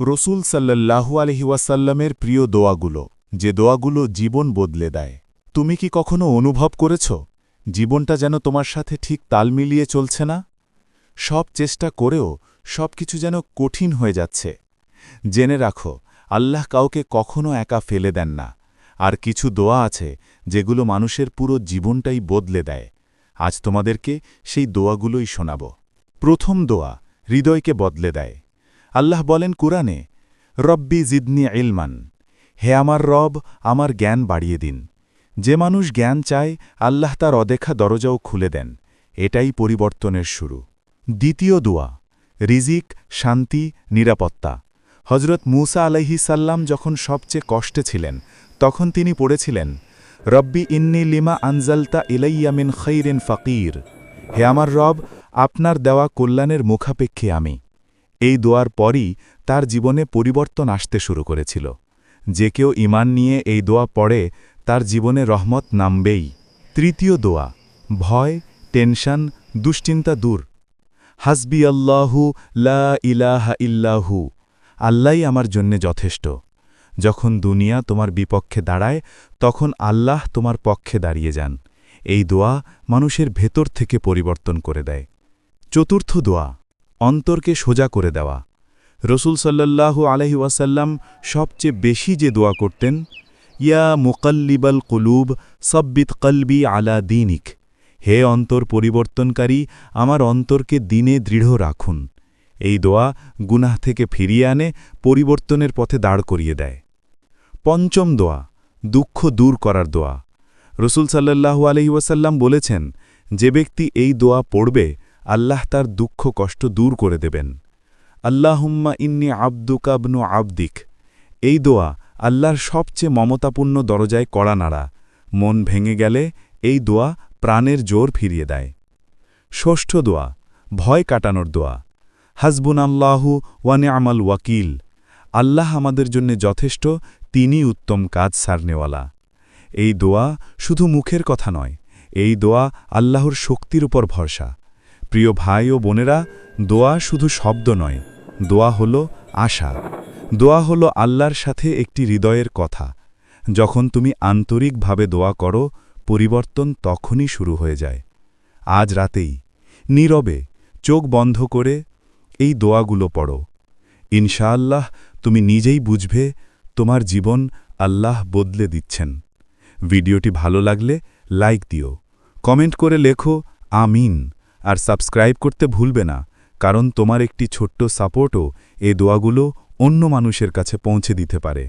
রসুল সাল্লাল্লাহু আলহিওয়াসাল্লামের প্রিয় দোয়াগুলো, যে দোয়াগুলো জীবন বদলে দেয়। তুমি কি কখনো অনুভব করেছ, জীবনটা যেন তোমার সাথে ঠিক তাল মিলিয়ে চলছে না? সব চেষ্টা করেও সব কিছু যেন কঠিন হয়ে যাচ্ছে। জেনে রাখো, আল্লাহ কাউকে কখনো একা ফেলে দেন না। আর কিছু দোয়া আছে, যেগুলো মানুষের পুরো জীবনটাই বদলে দেয়। আজ তোমাদেরকে সেই দোয়াগুলোই শোনাব। প্রথম দোয়া, হৃদয়কে বদলে দেয়। আল্লাহ বলেন কুরআনে, রব্বি জিদনি ইলমান। হে আমার রব, আমার জ্ঞান বাড়িয়ে দিন। যে মানুষ জ্ঞান চায়, আল্লাহ তার অদেখা দরজাও খুলে দেন। এটাই পরিবর্তনের শুরু। দ্বিতীয় দোয়া, রিজিক, শান্তি, নিরাপত্তা। হজরত মুসা আলাইহি সাল্লাম যখন সবচেয়ে কষ্টে ছিলেন, তখন তিনি পড়েছিলেন, রব্বি ইন্নি লিমা আনজালতা ইলাইয়ামিন খৈরিন ফকির। হে আমার রব, আপনার দেওয়া কল্যাণের মুখাপেক্ষে আমি। এই দোয়ার পরই তার জীবনে পরিবর্তন আসতে শুরু করেছিল। যে কেউ ইমান নিয়ে এই দোয়া পড়ে, তার জীবনে রহমত নামবেই। তৃতীয় দোয়া, ভয়, টেনশন, দুশ্চিন্তা দূর। হাসবি আল্লাহু, লা ইলাহা ইল্লাহু। আল্লাহই আমার জন্যে যথেষ্ট। যখন দুনিয়া তোমার বিপক্ষে দাঁড়ায়, তখন আল্লাহ তোমার পক্ষে দাঁড়িয়ে যান। এই দোয়া মানুষের ভেতর থেকে পরিবর্তন করে দেয়। চতুর্থ দোয়া অন্তরকে সোজা করে দেওয়া। রসুল সাল্লাল্লাহু আলহি ওয়াসাল্লাম সবচেয়ে বেশি যে দোয়া করতেন, ইয়া মুকাল্লিবাল কুলুব, সব্বিত কলবি আলা দিনিক। হে অন্তর পরিবর্তনকারী, আমার অন্তরকে দিনে দৃঢ় রাখুন। এই দোয়া গুনাহ থেকে ফিরিয়ে আনে, পরিবর্তনের পথে দাঁড় করিয়ে দেয়। পঞ্চম দোয়া, দুঃখ দূর করার দোয়া। রসুল সাল্লাল্লাহু আলহি বলেছেন, যে ব্যক্তি এই দোয়া পড়বে আল্লাহ তার দুঃখ কষ্ট দূর করে দেবেন। আল্লাহুম্মা ইন্নি আব্দুকাবনু আবদিক। এই দোয়া আল্লাহর সবচেয়ে মমতাপূর্ণ দরজায় কড়া নাড়া। মন ভেঙে গেলে এই দোয়া প্রাণের জোর ফিরিয়ে দেয়। ষষ্ঠ দোয়া, ভয় কাটানোর দোয়া। হাসবুন আল্লাহু ওয়ানে আমাল ওয়াকিল। আল্লাহ আমাদের জন্য যথেষ্ট তিনি উত্তম কাজ সারনেওয়ালা। এই দোয়া শুধু মুখের কথা নয়, এই দোয়া আল্লাহর শক্তির উপর ভরসা। প্রিয় ভাই ও বোনেরা, দোয়া শুধু শব্দ নয়, দোয়া হল আশা। দোয়া হল আল্লাহর সাথে একটি হৃদয়ের কথা। যখন তুমি আন্তরিকভাবে দোয়া করো, পরিবর্তন তখনই শুরু হয়ে যায়। আজ রাতেই, নীরবে, চোখ বন্ধ করে এই দোয়াগুলো পড়ো। ইনশাআল্লাহ তুমি নিজেই বুঝবে, তোমার জীবন আল্লাহ বদলে দিচ্ছেন। ভিডিওটি ভালো লাগলে লাইক দিও, কমেন্ট করে লেখো, আমিন। আর সাবস্ক্রাইব করতে ভুলবে না, কারণ তোমার একটি ছোট্ট সাপোর্টও এ দোয়াগুলো অন্য মানুষের কাছে পৌঁছে দিতে পারে।